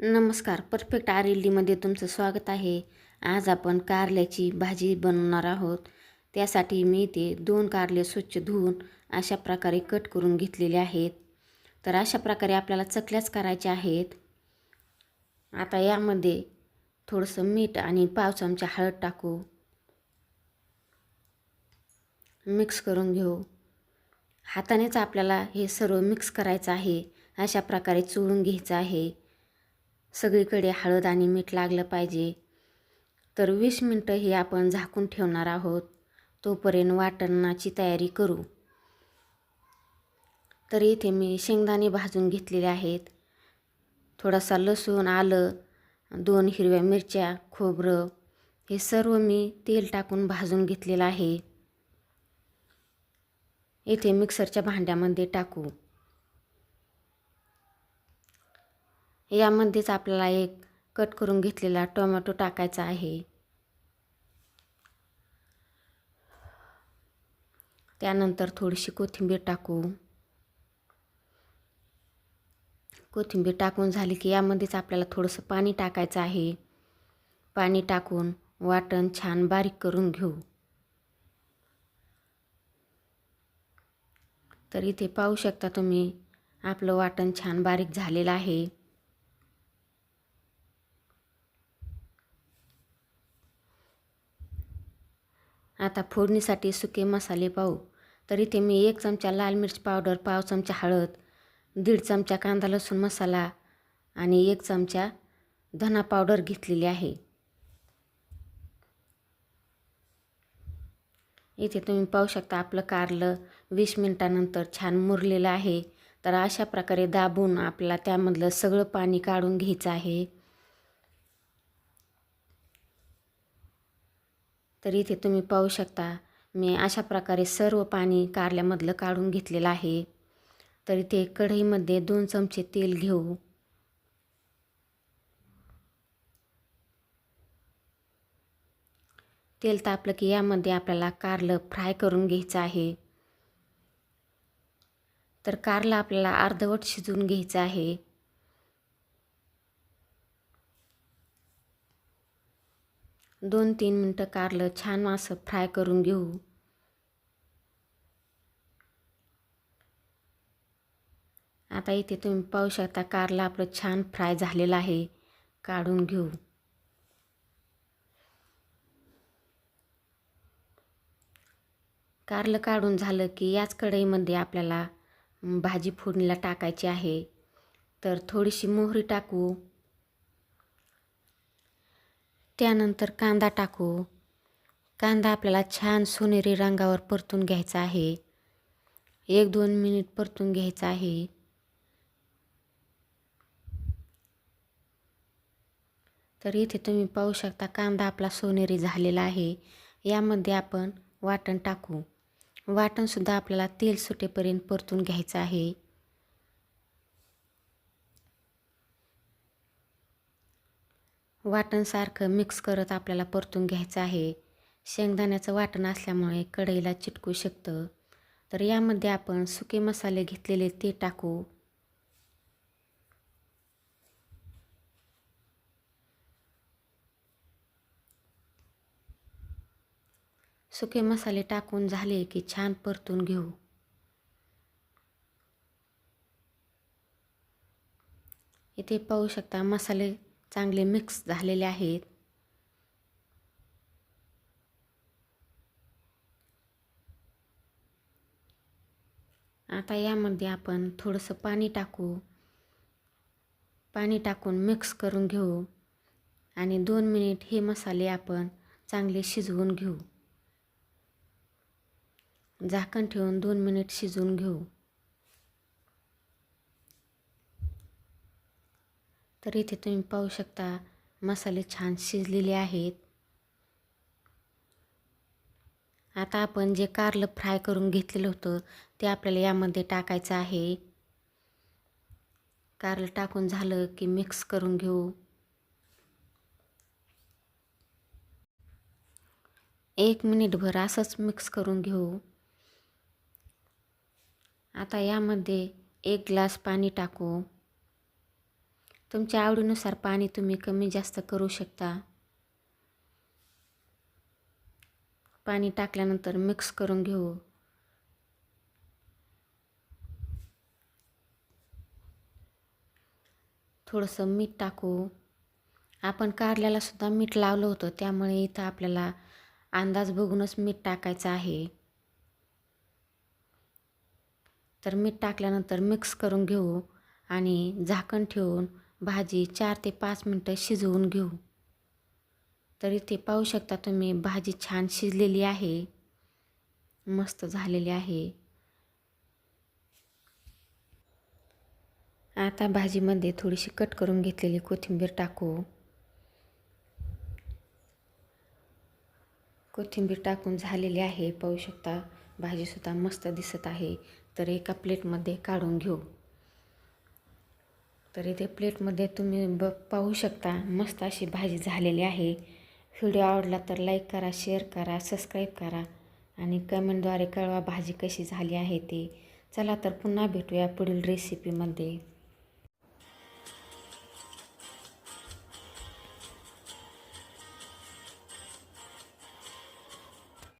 नमस्कार perfect R L डीमध्ये तुमचं स्वागत आहे. आज आपण कारल्याची भाजी बनवणार आहोत. त्यासाठी मी ते दोन कारले स्वच्छ धुवून अशा प्रकारे कट करून घेतलेले आहेत. तर अशा प्रकारे आपल्याला चकल्याच करायच्या आहेत. आता यामध्ये थोडंसं मीठ आणि पाव चमचा हळद टाकू. मिक्स करून घेऊ. हातानेच आपल्याला हे सर्व मिक्स करायचं आहे. अशा प्रकारे चोळून घ्यायचं आहे. सगळीकडे हळद आणि मीठ लागलं पाहिजे. तर वीस मिनटं हे आपण झाकून ठेवणार आहोत. तोपर्यंत वाटणाची तयारी करू. तर इथे मी शेंगदाणे भाजून घेतलेले आहेत. थोडासा लसूण आलं दोन हिरव्या मिरच्या खोबरं हे सर्व मी तेल टाकून भाजून घेतलेलं आहे. इथे मिक्सरच्या भांड्यामध्ये टाकू. यामध्येच आपल्याला एक कट करून घेतलेला टोमॅटो टाकायचा आहे. त्यानंतर थोडीशी कोथिंबीर टाकू. कोथिंबीर टाकून झाली की यामध्येच आपल्याला थोडंसं पाणी टाकायचं आहे. पाणी टाकून वाटण छान बारीक करून घेऊ. तर इथे पाहू शकता तुम्ही आपलं वाटण छान बारीक झालेलं आहे. आता फोडणीसाठी सुके मसाले पाहू. तर इथे मी एक चमचा लाल मिरच पावडर पाव चमचा हळद दीड चमचा कांदा लसूण मसाला आणि एक चमचा धना पावडर घेतलेली आहे. इथे तुम्ही पाहू शकता आपलं कारलं वीस मिनटानंतर छान मुरलेलं आहे. तर अशा प्रकारे दाबून आपल्याला त्यामधलं सगळं पाणी काढून घ्यायचं आहे. तर इथे तुम्ही पाहू शकता मी अशा प्रकारे सर्व पाणी कारल्यामधलं काढून घेतलेलं आहे. तर इथे कढईमध्ये दोन चमचे तेल घेऊ. तेल तापलं की यामध्ये आपल्याला कारलं फ्राय करून घ्यायचं आहे. तर कारलं आपल्याला अर्धवट शिजवून घ्यायचं आहे. दोन तीन मिनटं कारलं छान असं फ्राय करून घेऊ. आता इथे तुम्ही पाहू शकता कारलं आपलं छान फ्राय झालेलं आहे. काढून घेऊ. कारलं काढून झालं की याच कढईमध्ये आपल्याला भाजी फोडणीला टाकायची आहे. तर थोडीशी मोहरी टाकू. त्यानंतर कांदा टाकू. कांदा आपल्याला छान सोनेरी रंगावर परतून घ्यायचा आहे. एक दोन मिनिट परतून घ्यायचा आहे. तर इथे तुम्ही पाहू शकता कांदा आपला सोनेरी झालेला आहे. यामध्ये आपण वाटण टाकू. वाटणसुद्धा आपल्याला तेल सुटेपर्यंत परतून घ्यायचं आहे. वाटणसारखं मिक्स करत आपल्याला परतून घ्यायचं आहे. शेंगदाण्याचं वाटण असल्यामुळे कढईला चिटकू शकतं. तर यामध्ये आपण सुके मसाले घेतलेले ते टाकू. सुके मसाले टाकून झाले की छान परतून घेऊ. इथे पाहू शकता मसाले चांगले मिक्स झालेले आहेत. आता यामध्ये आपण थोडंसं पाणी टाकू. पाणी टाकून मिक्स करून घेऊ. आणि दोन मिनिट हे मसाले आपण चांगले शिजवून घेऊ. झाकण ठेवून दोन मिनिट शिजवून घेऊ. तर इथे तुम्ही पाहू शकता मसाले छान शिजलेले आहेत. आता आपण जे कारलं फ्राय करून घेतलेलं होतं ते आपल्याला यामध्ये टाकायचं आहे. कारलं टाकून झालं की मिक्स करून घेऊ. एक मिनिटभर असंच मिक्स करून घेऊ. आता यामध्ये एक ग्लास पाणी टाकू. तुमच्या आवडीनुसार पाणी तुम्ही कमी जास्त करू शकता. पाणी टाकल्यानंतर मिक्स करून घेऊ. थोडंसं मीठ टाकू. आपण कारल्याला सुद्धा मीठ लावलं होतं त्यामुळे इथं आपल्याला अंदाज बघूनच मीठ टाकायचं आहे. तर मीठ टाकल्यानंतर मिक्स करून घेऊ आणि झाकण ठेवून भाजी चार ते पाच मिनटं शिजवून घेऊ. तर इथे पाहू शकता तुम्ही भाजी छान शिजलेली आहे. मस्त झालेली आहे. आता भाजीमध्ये थोडीशी कट करून घेतलेली कोथिंबीर टाकू. कोथिंबीर टाकून झालेली आहे. पाहू शकता भाजीसुद्धा मस्त दिसत आहे. तर एका प्लेटमध्ये काढून घेऊ. तर इथे प्लेटमध्ये तुम्ही ब पाहू शकता. मस्त अशी भाजी झालेली आहे. व्हिडिओ आवडला तर लाईक करा शेअर करा सबस्क्राईब करा आणि कमेंटद्वारे कळवा भाजी कशी झाली आहे ते. चला तर पुन्हा भेटूया पुढील रेसिपीमध्ये